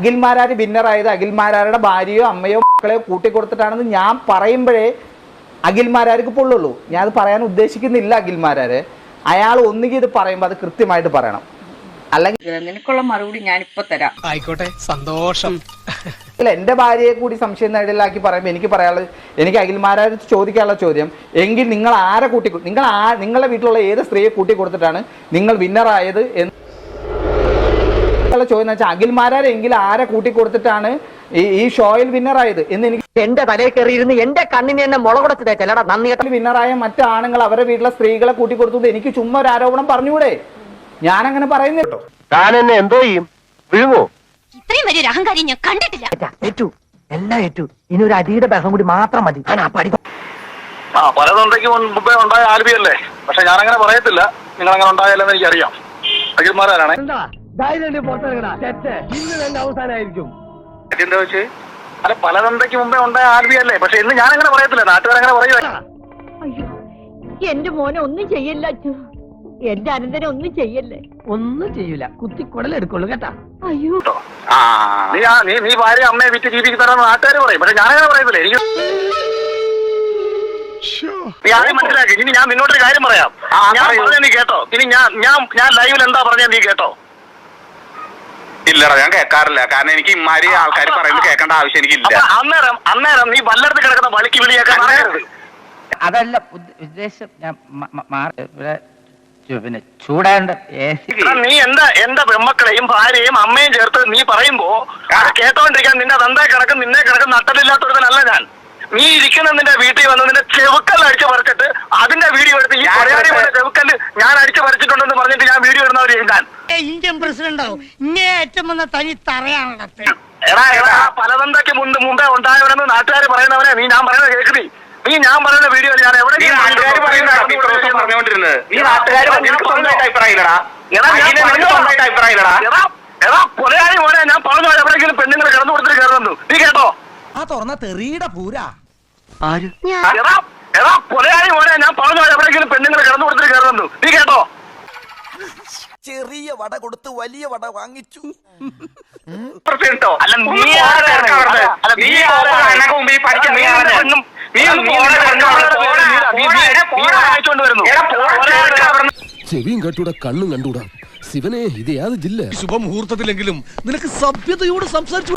അഖിൽമാരാര് വിന്നറായത് അഖിൽമാരാരുടെ ഭാര്യയോ അമ്മയോ മക്കളെയോ കൂട്ടിക്കൊടുത്തിട്ടാണെന്ന് ഞാൻ പറയുമ്പോഴേ അഖിൽമാരാർക്ക് പൊള്ളുള്ളൂ. ഞാൻ അത് പറയാൻ ഉദ്ദേശിക്കുന്നില്ല അഖിൽമാരാര്. അയാൾ ഒന്നുകിൽ ഇത് പറയുമ്പോൾ അത് കൃത്യമായിട്ട് പറയണം. അല്ലെങ്കിൽ നിനക്കുള്ള മറുപടി തരാം. ആയിക്കോട്ടെ സന്തോഷം. ഇല്ല എന്റെ ഭാര്യയെ കൂടി സംശയം നേടലാക്കി പറയുമ്പോൾ എനിക്ക് പറയാനുള്ളത് എനിക്ക് അഖിൽമാരാര് ചോദിക്കാനുള്ള ചോദ്യം. എങ്കിൽ നിങ്ങൾ ആരെ കൂട്ടി നിങ്ങൾ ആ നിങ്ങളുടെ വീട്ടിലുള്ള ഏത് സ്ത്രീയെ കൂട്ടി കൊടുത്തിട്ടാണ് നിങ്ങൾ വിന്നറായത് എന്ന് ഉള്ള ചോദ്യം എന്ന് വെച്ചാൽ അഖിൽമാരാരെങ്കിൽ ആരെ കൂട്ടി കൊടുത്തിട്ടാണ് ഈ ഈ ഷോയിൽ വിന്നറായത് എന്ന് എനിക്ക് എന്റെ തലയിൽ കയറിയിരുന്ന് എന്റെ കണ്ണിന് എന്നെ മുളകുടച്ച് തേച്ചല്ലടാ നന്ദി വിന്നറായ മറ്റു ആണുങ്ങൾ അവരുടെ വീട്ടിലെ സ്ത്രീകളെ കൂട്ടി കൊടുത്തത് എനിക്ക് ചുമ്മാ ഒരു ആരോപണം പറഞ്ഞൂടെ ഞാൻ അങ്ങനെ പറയുന്നില്ലോ. താൻ എന്നെ എന്തോ ചെയ്യും? വിഴുങ്ങോ? ഇത്രയും വലിയ അഹങ്കാരി ഞാൻ കണ്ടിട്ടില്ല. ഏറ്റു. എല്ലാം ഏറ്റു. ഇനി ഒരു അടിയുടെ ബഹം കൂടി മാത്രം മതി. ഞാൻ ആ പലതുണ്ടെങ്കിൽ മുമ്പേ ഉണ്ടായ ആൽബിയല്ലേ പക്ഷെ അങ്ങനെ പറയത്തില്ല. നിങ്ങൾ അങ്ങനെ ഉണ്ടായാലെന്ന് എനിക്കറിയാം. അഖിൽമാരാണ് എന്താ? വെച്ച്? അല്ല പലതന്തയ്ക്ക് മുമ്പേ ഉണ്ടായ ആൽബിയല്ലേ പക്ഷെ ഇന്ന് ഞാനങ്ങനെ പറയത്തില്ല. നാട്ടുകാരങ്ങനെ പറയുക അയ്യോ എന്റെ മോനെ ഒന്നും ചെയ്യല്ല അച്ചു എന്റെ അനന്തനെ ഒന്നും ചെയ്യല്ലേ? ഒന്നും ചെയ്യൂല. കുത്തി കുടലെടുക്കുള്ളൂ കേട്ടാ. അയ്യോ. നീ ആ- നീ നീ ഭാര്യ അമ്മയെ വിറ്റ് ജീവിക്കുന്നവരാണെന്ന് നാട്ടുകാർ പറയും. പക്ഷെ ഞാനങ്ങനെ പറയത്തില്ല. എനിക്ക് നീ ആദ്യം മനസ്സിലാക്കി. ഇനി ഞാൻ നിന്നോട്ടൊരു കാര്യം പറയാം. ഞാൻ പറഞ്ഞ നീ കേട്ടോ. ഇനി ഞാൻ ഞാൻ ഞാൻ ലൈവിൽ എന്താ പറഞ്ഞ നീ കേട്ടോ. ഇല്ലടാ ഞാൻ കേൾക്കാറില്ല കാരണം എനിക്ക് ഇമാരി ആൾക്കാർ പറയുന്നത് കേൾക്കേണ്ട ആവശ്യം എനിക്കില്ല അന്നേരം അന്നേരം നീ വല്ലടത്ത് കിടക്കുന്ന വളിക്ക് വിളിയാക്കാൻ അതല്ല ഉദ്ദേശം ഞാൻ ഇവിടെ പിന്നെ ചൂടാണ്ട് നീ എന്താ എന്റെ പെമ്മക്കളെയും ഭാര്യയും അമ്മയും ചേർത്ത് നീ പറയുമ്പോ കേട്ടോണ്ടിരിക്കാൻ നിന്റെ തന്തേ കിടക്കും നിന്നെ കിടക്കും നട്ടലില്ലാത്തൊരുത്തനല്ല ഞാൻ. നീ ഇരിക്കുന്ന നിന്റെ വീട്ടിൽ വന്ന് നിന്റെ ചെവുക്കല്ല അടിച്ചു പറിച്ചിട്ട് അതിന്റെ വീഡിയോ എടുത്ത് ഈ ചെവുക്കല്ല് ഞാൻ അടിച്ചു പറിച്ചിട്ടുണ്ടെന്ന് പറഞ്ഞിട്ട് ഞാൻ വീഡിയോ ഇടുന്നവര് ഞാൻ ഇന്ത്യൻ പ്രസിഡന്റ് ആവും. ഇങ്ങേ ഏറ്റവും വന്ന തനി തറയാണല്ലോ എടാ എടാ ആ പലതന്തയ്ക്ക് മുമ്പ് മുമ്പേ ഉണ്ടായവരെന്ന് നാട്ടുകാർ പറയുന്നവനെ നീ ഞാൻ പറയുന്നത് കേൾക്കുന്നി നീ ഞാൻ പറയുന്ന വീഡിയോ ഞാൻ നീ എവിടെയെങ്കിലും നാട്ടുകാർ ഇത്ര ദിവസം പറഞ്ഞുകൊണ്ടിരുന്നത്. നീ നാട്ടുകാർ നിനക്ക് സ്വന്തമായിട്ട് അഭിപ്രായം ഇല്ലടാ എടാ, ഞാൻ നിനക്ക്. സ്വന്തമായിട്ട് അഭിപ്രായം എടാ എടാ കൊലയാളി മോനെ ഞാൻ പറഞ്ഞു. എവിടെയെങ്കിലും പെണ്ണുങ്ങൾ കിടന്നു കൊടുത്തിട്ട് കയറുന്നു നീ കേട്ടോ. ആ തുറന്ന തെറിയുടെ പൂരാ. എടാ എടാ കൊലയാളി മോനെ ഞാൻ പറഞ്ഞു. എവിടെയെങ്കിലും പെണ്ണുങ്ങൾ കിടന്നു കൊടുത്തിട്ട് കയറുന്നു നീ കേട്ടോ. ചെറിയ വട കൊടുത്ത് വലിയ വട വാങ്ങിച്ചു. ചെവിയും കണ്ടൂടാ കണ്ണും കണ്ടൂടാ. ശിവനെ ഇത് യാത് ജില്ല? ശുഭമുഹൂർത്തത്തിലെങ്കിലും നിനക്ക് സഭ്യതയോട് സംസാരിച്ചു